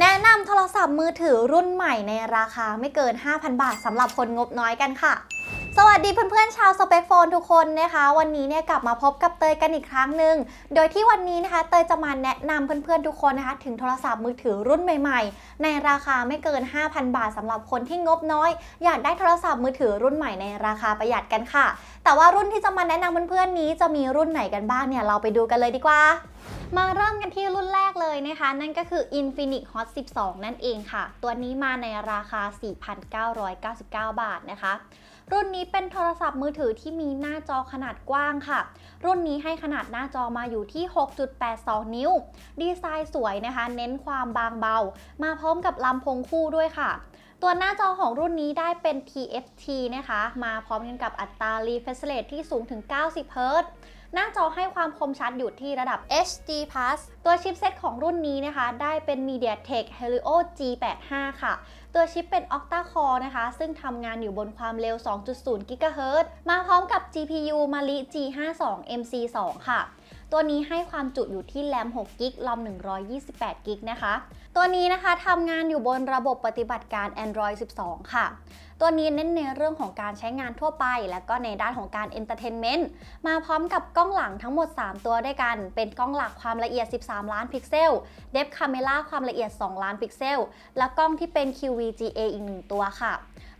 แนะนำโทรศัพท์มือถือรุ่นใหม่ในราคาไม่เกิน 5,000 บาทสำหรับคนงบน้อยกันค่ะ สวัสดีเพื่อนๆชาวสเปคโฟนทุกคนนะคะ วันนี้เนี่ยกลับมาพบกับเตยกันอีกครั้งหนึ่งโดยที่วันนี้นะคะเตยจะมาแนะนำเพื่อนๆทุกคนนะคะ ถึงโทรศัพท์มือถือรุ่นใหม่ๆ ในราคาไม่เกิน 5,000 บาทสำหรับคนที่งบน้อย อยากได้โทรศัพท์มือถือรุ่นใหม่ในราคาประหยัดกันค่ะ แต่ว่ารุ่นที่จะมาแนะนำเพื่อนๆนี้จะมีรุ่นไหนกันบ้างเนี่ยเราไปดูกันเลยดีกว่ามาเริ่มกันที่รุ่นแรกเลยนะคะ นั่นก็คือ Infinix Hot 12 นั่นเองค่ะ ตัวนี้มาในราคา 4,999 บาทนะคะ รุ่นนี้เป็นโทรศัพท์มือถือที่มีหน้าจอขนาดกว้างค่ะ รุ่นนี้ให้ขนาดหน้าจอมาอยู่ที่ 6.82 นิ้ว ดีไซน์สวยนะคะ เน้นความบางเบา มาพร้อมกับลำโพงคู่ด้วยค่ะ ตัวหน้าจอของรุ่นนี้ได้เป็น TFT นะคะ มาพร้อมกันกับอัตรา refresh rate ที่สูงถึง 90 เฮิร์ หน้าจอให้ความคมชัดอยู่ที่ระดับ HD Plus ตัวชิปเซตของรุ่นนี้นะคะ ได้เป็น MediaTek Helio G85 ค่ะ ตัวชิปเป็น Octa Core นะคะ ซึ่งทำงานอยู่บนความเร็ว 2.0 GHz มาพร้อมกับ GPU Mali G52 MC2 ค่ะ ตัวนี้ให้ความจุอยู่ที่แรม6 g b รอม128 g b นะคะ ตัวนี้นะคะทำงานอยู่บนระบบปฏิบัติการ Android 12 ค่ะ ตัวนี้เน้นในเรื่องของการใช้งานทั่วไป และก็ในด้านของการ Entertainment มาพร้อมกับกล้องหลังทั้งหมด 3 ตัวด้วยกัน เป็นกล้องหลักความละเอียด 13 ล้านพิกเซล Depth Camera ความละเอียด 2 ล้านพิกเซล และกล้องที่เป็น QVGA อีก 1 ตัวค่ะ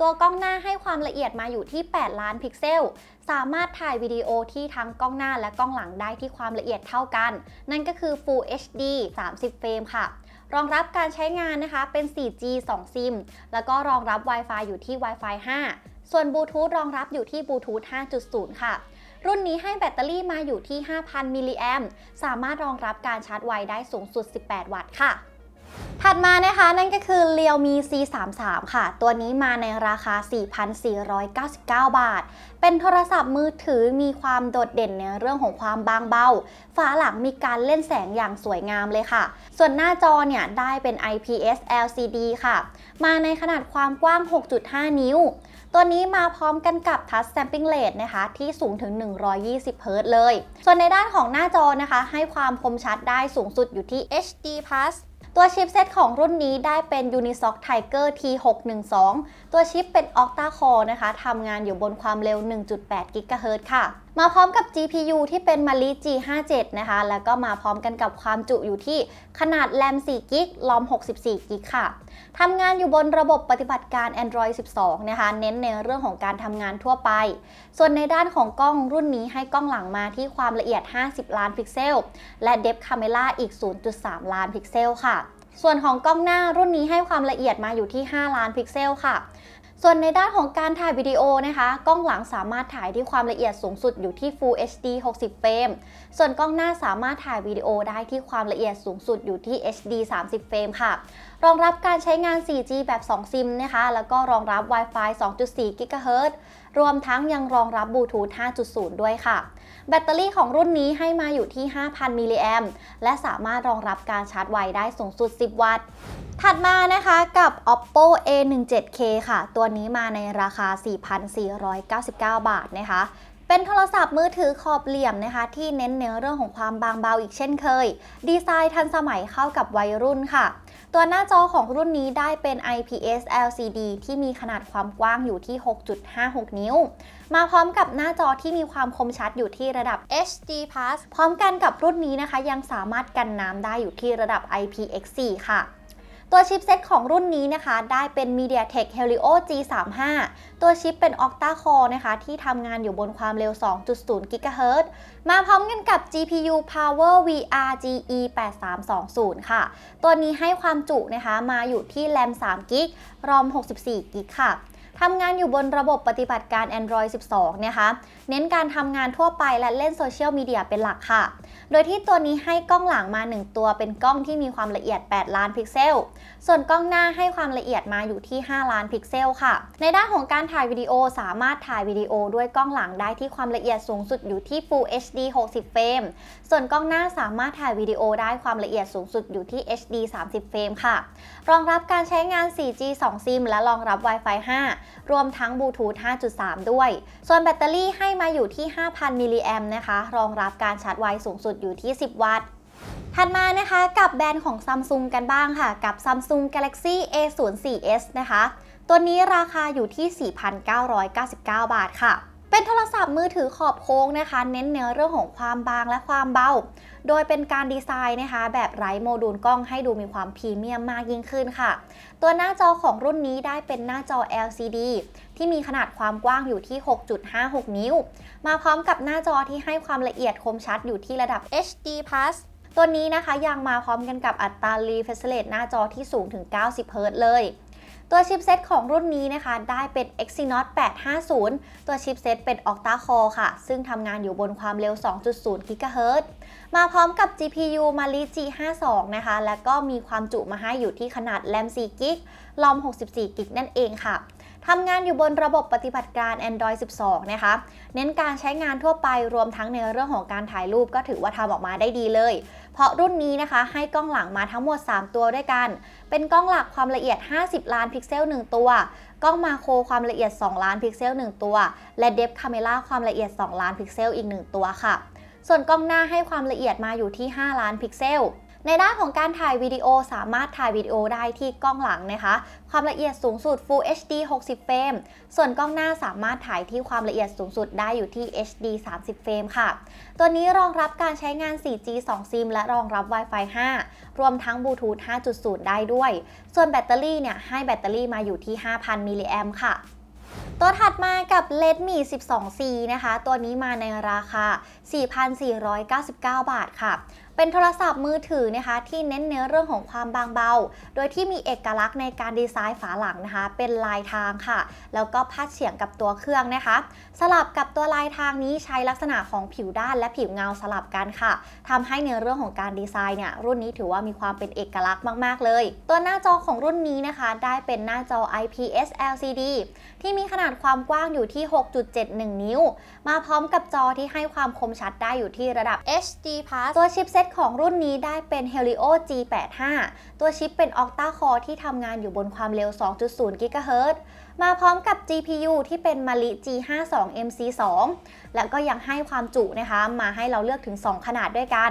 ตัวกล้องหน้าให้ความละเอียดมาอยู่ที่ 8 ล้านพิกเซล สามารถถ่ายวิดีโอที่ทั้งกล้องหน้าและกล้องหลังได้ที่ความละเอียดเท่ากัน นั่นก็คือ Full HD 30 เฟรมค่ะ รองรับการใช้งานนะคะเป็น 4G 2 ซิม แล้วก็รองรับ Wi-Fi อยู่ที่ Wi-Fi 5 ส่วนบลูทูธรองรับอยู่ที่บลูทูธ5.0 ค่ะ รุ่นนี้ให้แบตเตอรี่มาอยู่ที่ 5,000 มิลลิแอมสามารถรองรับการชาร์จไวได้สูงสุด 18 วัตต์ค่ะ ถัดมานะคะนั่นก็คือ Realme C33 ค่ะ ตัวนี้มาในราคา 4,499 บาท เป็นโทรศัพท์มือถือมีความโดดเด่นในเรื่องของความบางเบา ฝาหลังมีการเล่นแสงอย่างสวยงามเลยค่ะ ส่วนหน้าจอเนี่ยได้เป็น IPS LCD ค่ะ มาในขนาดความกว้าง 6.5 นิ้ว ตัวนี้มาพร้อมกันกับ Touch Sampling Rate นะคะ ที่สูงถึง 120 Hz เลย ส่วนในด้านของหน้าจอนะคะ ให้ความคมชัดได้สูงสุดอยู่ที่ HD Plus ตัวชิปเซตของรุ่นนี้ได้เป็น Unisoc Tiger T612 ตัวชิปเป็น Octa Core นะคะทำงานอยู่บนความเร็ว 1.8 GHz ค่ะ มาพร้อมกับ GPU ที่เป็น Mali G57 นะคะ แล้วก็มาพร้อมกันกับความจุอยู่ที่ขนาดแรม4 g b รอม64 g b ค่ะทำงานอยู่บนระบบปฏิบัติการ Android 12 นะคะ เน้นในเรื่องของการทำงานทั่วไป ส่วนในด้านของกล้องรุ่นนี้ให้กล้องหลังมาที่ความละเอียด 50 ล้านพิกเซล และ Depth Camera อีก 0.3 ล้านพิกเซลค่ะส่วนของกล้องหน้ารุ่นนี้ให้ความละเอียดมาอยู่ที่ 5 ล้านพิกเซลค่ะ ส่วนในด้านของการถ่ายวิดีโอนะคะ กล้องหลังสามารถถ่ายที่ความละเอียดสูงสุดอยู่ที่ Full HD 60 เฟรม ส่วนกล้องหน้าสามารถถ่ายวิดีโอได้ที่ความละเอียดสูงสุดอยู่ที่ HD 30 เฟรมค่ะ รองรับการใช้งาน 4G แบบ 2 ซิมนะคะ แล้วก็รองรับ Wi-Fi 2.4 GHz รวมทั้งยังรองรับบลูทูธ 5.0 ด้วยค่ะ แบตเตอรี่ของรุ่นนี้ให้มาอยู่ที่ 5,000 มิลลิแอมและสามารถรองรับการชาร์จไวได้สูงสุด 10 วัตต์ถัดมานะคะกับ oppo a17k ค่ะ ตัวนี้มาในราคา 4,499 บาทนะคะ เป็นโทรศัพท์มือถือขอบเหลี่ยมนะคะ ที่เน้นในเรื่องของความบางเบาอีกเช่นเคย ดีไซน์ทันสมัยเข้ากับวัยรุ่นค่ะ ตัวหน้าจอของรุ่นนี้ได้เป็น IPS LCD ที่มีขนาดความกว้างอยู่ที่ 6.56 นิ้ว มาพร้อมกับหน้าจอที่มีความคมชัดอยู่ที่ระดับ HD Plus พร้อมกันกับรุ่นนี้นะคะ ยังสามารถกันน้ำได้อยู่ที่ระดับ IPX4 ค่ะ ตัวชิปเซตของรุ่นนี้นะคะ ได้เป็น MediaTek Helio G35 ตัวชิปเป็น Octa Core นะคะ ที่ทำงานอยู่บนความเร็ว 2.0 GHz มาพร้อมกันกับ GPU Power VR GE 8320 ค่ะ ตัวนี้ให้ความจุนะคะ มาอยู่ที่แรม3 g b รอม64 g b ค่ะ ทำงานอยู่บนระบบปฏิบัติการ Android 12 นะคะ เน้นการทำงานทั่วไปและเล่นโซเชียลมีเดียเป็นหลักค่ะ โดยที่ตัวนี้ให้กล้องหลังมา 1 ตัวเป็นกล้องที่มีความละเอียด 8 ล้านพิกเซล ส่วนกล้องหน้าให้ความละเอียดมาอยู่ที่ 5 ล้านพิกเซลค่ะ ในด้านของการถ่ายวิดีโอสามารถถ่ายวิดีโอด้วยกล้องหลังได้ที่ความละเอียดสูงสุดอยู่ที่ Full HD 60 เฟรม ส่วนกล้องหน้าสามารถถ่ายวิดีโอได้ความละเอียดสูงสุดอยู่ที่ HD 30 เฟรมค่ะ รองรับการใช้งาน 4G 2 ซิมและรองรับ Wi-Fi 5รวมทั้งบลูทูธ 5.3 ด้วย ส่วนแบตเตอรี่ให้มาอยู่ที่ 5,000 มิลลิแอมนะคะ รองรับการชาร์จไวสูงสุดอยู่ที่ 10 วัตต์ถัดมานะคะกับแบรนด์ของ Samsung กันบ้างค่ะ กับ Samsung Galaxy A04s นะคะ ตัวนี้ราคาอยู่ที่ 4,999 บาทค่ะ เป็นโทรศัพท์มือถือขอบโค้งนะคะ เน้นในเรื่องของความบางและความเบา โดยเป็นการดีไซน์นะคะ แบบไร้โมดูลกล้องให้ดูมีความพรีเมียมมากยิ่งขึ้นค่ะ ตัวหน้าจอของรุ่นนี้ได้เป็นหน้าจอ LCD ที่มีขนาดความกว้างอยู่ที่ 6.56 นิ้ว มาพร้อมกับหน้าจอที่ให้ความละเอียดคมชัดอยู่ที่ระดับ HD+ ตัวนี้นะคะยังมาพร้อมกันกับอัตรา refresh rate หน้าจอที่สูงถึง 90เฮิรต์เลย ตัวชิปเซตของรุ่นนี้นะคะ ได้เป็น Exynos 850 ตัวชิปเซตเป็น Octa Core ค่ะ ซึ่งทำงานอยู่บนความเร็ว 2.0 GHz มาพร้อมกับ GPU Mali G52 นะคะ และก็มีความจุมาให้อยู่ที่ขนาด RAM 4 g b ROM 64 g b นั่นเองค่ะ ทำงานอยู่บนระบบปฏิบัติการ Android 12 นะคะ เน้นการใช้งานทั่วไปรวมทั้งในเรื่องของการถ่ายรูปก็ถือว่าทำออกมาได้ดีเลย เพราะรุ่นนี้นะคะให้กล้องหลังมาทั้งหมด 3 ตัวด้วยกัน เป็นกล้องหลักความละเอียด 50 ล้านพิกเซล 1 ตัว กล้องมาโครความละเอียด 2 ล้านพิกเซล 1 ตัว และเดฟคาเมราความละเอียด 2 ล้านพิกเซลอีก 1 ตัวค่ะ ส่วนกล้องหน้าให้ความละเอียดมาอยู่ที่ 5 ล้านพิกเซล ในด้านของการถ่ายวิดีโอสามารถถ่ายวิดีโอได้ที่กล้องหลังนะคะ ความละเอียดสูงสุด Full HD 60 เฟรม ส่วนกล้องหน้าสามารถถ่ายที่ความละเอียดสูงสุดได้อยู่ที่ HD 30 เฟรมค่ะ ตัวนี้รองรับการใช้งาน 4G 2 ซิม และรองรับ Wi-Fi 5 รวมทั้งบลูทูธ 5.0 ได้ด้วย ส่วนแบตเตอรี่เนี่ยให้แบตเตอรี่มาอยู่ที่ 5,000 มิลลิแอมค่ะตัวถัดมากับ Redmi 12C นะคะ ตัวนี้มาในราคา 4,499 บาทค่ะ เป็นโทรศัพท์มือถือนะคะที่เน้นในเรื่องของความบางเบา โดยที่มีเอกลักษณ์ในการดีไซน์ฝาหลังนะคะ เป็นลายทางค่ะ แล้วก็พาดเฉียงกับตัวเครื่องนะคะ สลับกับตัวลายทางนี้ใช้ลักษณะของผิวด้านและผิวเงาสลับกันค่ะทำให้ในเรื่องของการดีไซน์เนี่ยรุ่นนี้ถือว่ามีความเป็นเอกลักษณ์มาก ๆ เลย ตัวหน้าจอของรุ่นนี้นะคะ ได้เป็นหน้าจอ IPS LCD ที่มีขนาดความกว้างอยู่ที่ 6.71 นิ้ว มาพร้อมกับจอที่ให้ความคมชัดได้อยู่ที่ระดับ HD+ ตัวชิปเซตของรุ่นนี้ได้เป็น Helio G85 ตัวชิปเป็น Octa Core ที่ทำงานอยู่บนความเร็ว 2.0 GHz มาพร้อมกับ GPU ที่เป็น Mali G52 MC2 แล้วก็ยังให้ความจุนะคะ มาให้เราเลือกถึง 2 ขนาดด้วยกัน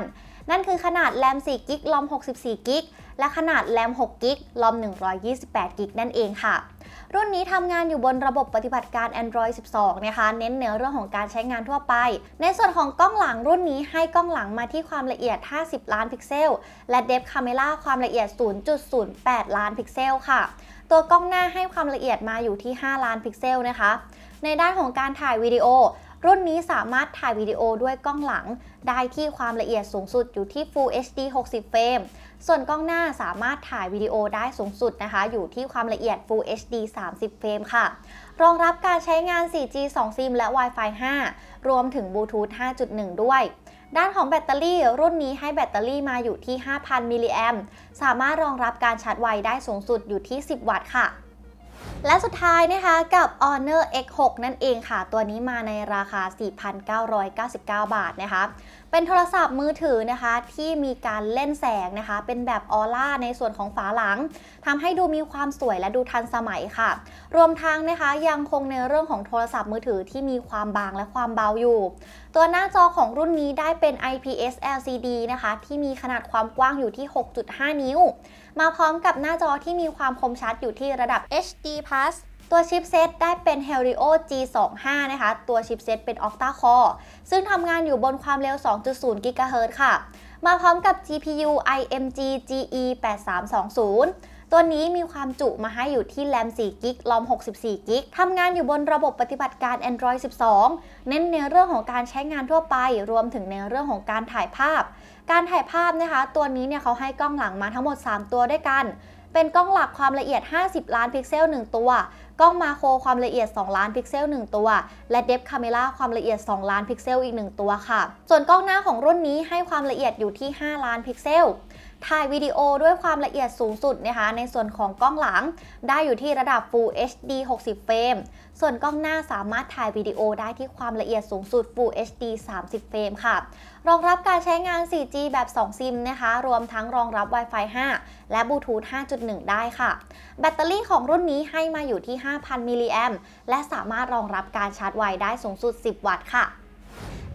นั่นคือขนาด RAM 4 g b ROM 64 g b และขนาด RAM 6 g b ROM 128 g b นั่นเองค่ะ รุ่นนี้ทำงานอยู่บนระบบปฏิบัติการ Android 12 นะคะ เน้นในเรื่องของการใช้งานทั่วไป ในส่วนของกล้องหลังรุ่นนี้ให้กล้องหลังมาที่ความละเอียด 50 ล้านพิกเซล และเดฟคาเมราความละเอียด 0.08 ล้านพิกเซลค่ะ ตัวกล้องหน้าให้ความละเอียดมาอยู่ที่ 5 ล้านพิกเซลนะคะ ในด้านของการถ่ายวิดีโอรุ่นนี้สามารถถ่ายวิดีโอด้วยกล้องหลัง ได้ที่ความละเอียดสูงสุดอยู่ที่ Full HD 60 เฟรม ส่วนกล้องหน้าสามารถถ่ายวิดีโอได้สูงสุดนะคะ อยู่ที่ความละเอียด Full HD 30 เฟรมค่ะ รองรับการใช้งาน 4G 2 ซิม และ Wi-Fi 5 รวมถึงบลูทูธ5.1 ด้วย ด้านของแบตเตอรี่ รุ่นนี้ให้แบตเตอรี่มาอยู่ที่ 5,000 มิลลิแอมสามารถรองรับการชาร์จไวได้สูงสุดอยู่ที่ 10 วัตต์ค่ะและสุดท้ายนะคะกับ Honor X6 นั่นเองค่ะ ตัวนี้มาในราคา 4,999 บาทนะคะ เป็นโทรศัพท์มือถือนะคะที่มีการเล่นแสงนะคะ เป็นแบบออร่าในส่วนของฝาหลังทำให้ดูมีความสวยและดูทันสมัยค่ะ รวมทั้งนะคะยังคงในเรื่องของโทรศัพท์มือถือที่มีความบางและความเบาอยู่ ตัวหน้าจอของรุ่นนี้ได้เป็น IPS LCD นะคะ ที่มีขนาดความกว้างอยู่ที่ 6.5 นิ้ว มาพร้อมกับหน้าจอที่มีความคมชัดอยู่ที่ระดับ HD+ ตัวชิปเซตได้เป็น Helio G25 นะคะ ตัวชิปเซตเป็น Octa Core ซึ่งทำงานอยู่บนความเร็ว 2.0 GHz ค่ะ มาพร้อมกับ GPU IMG GE 8320 ตัวนี้มีความจุมาให้อยู่ที่ RAM 4 g b ROM 64 g b ทำงานอยู่บนระบบปฏิบัติการ Android 12 เน้นในเรื่องของการใช้งานทั่วไป รวมถึงในเรื่องของการถ่ายภาพ การถ่ายภาพนะคะ ตัวนี้เนี่ยเขาให้กล้องหลังมาทั้งหมด 3 ตัวด้วยกัน เป็นกล้องหลักความละเอียด 50 ล้านพิกเซล 1 ตัว กล้องมาโครความละเอียด 2 ล้านพิกเซล 1 ตัว และเดฟคาเมล่าความละเอียด 2 ล้านพิกเซลอีก 1 ตัวค่ะ ส่วนกล้องหน้าของรุ่นนี้ให้ความละเอียดอยู่ที่ 5 ล้านพิกเซล ถ่ายวิดีโอด้วยความละเอียดสูงสุดนะคะในส่วนของกล้องหลังได้อยู่ที่ระดับ Full HD 60 เฟรม ส่วนกล้องหน้าสามารถถ่ายวิดีโอได้ที่ความละเอียดสูงสุด Full HD 30 เฟรมค่ะ รองรับการใช้งาน 4G แบบ 2 ซิมนะคะ รวมทั้งรองรับ Wi-Fi 5 และบลูทูธ5.1 ได้ค่ะ แบตเตอรี่ของรุ่นนี้ให้มาอยู่ที่ 5,000 มิลลิแอมและสามารถรองรับการชาร์จไวได้สูงสุด 10 วัตต์ค่ะ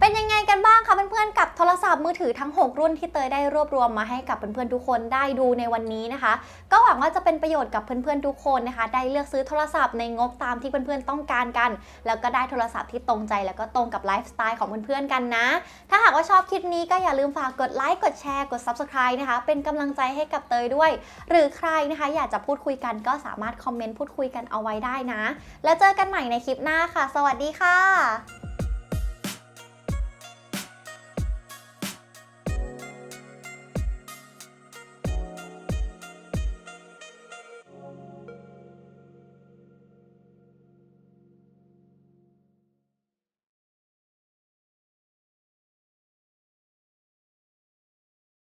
เป็นยังไงกันบ้างคะเพื่อนๆกับโทรศัพท์มือถือทั้ง 6 รุ่นที่เตยได้รวบรวมมาให้กับเพื่อนๆทุกคนได้ดูในวันนี้นะคะ ก็หวังว่าจะเป็นประโยชน์กับเพื่อนๆทุกคนนะคะ ได้เลือกซื้อโทรศัพท์ในงบตามที่เพื่อนๆต้องการกัน แล้วก็ได้โทรศัพท์ที่ตรงใจแล้วก็ตรงกับไลฟ์สไตล์ของเพื่อนๆกันนะ ถ้าหากว่าชอบคลิปนี้ก็อย่าลืมฝากกดไลค์กดแชร์กด Subscribe นะคะ เป็นกำลังใจให้กับเตยด้วย หรือใครนะคะ อยากจะพูดคุยกันก็สามารถคอมเมนต์พูดคุยกันเอาไว้ได้นะ แล้วเจอกันใหม่ในคลิปหน้าค่ะ สวัสดีค่ะ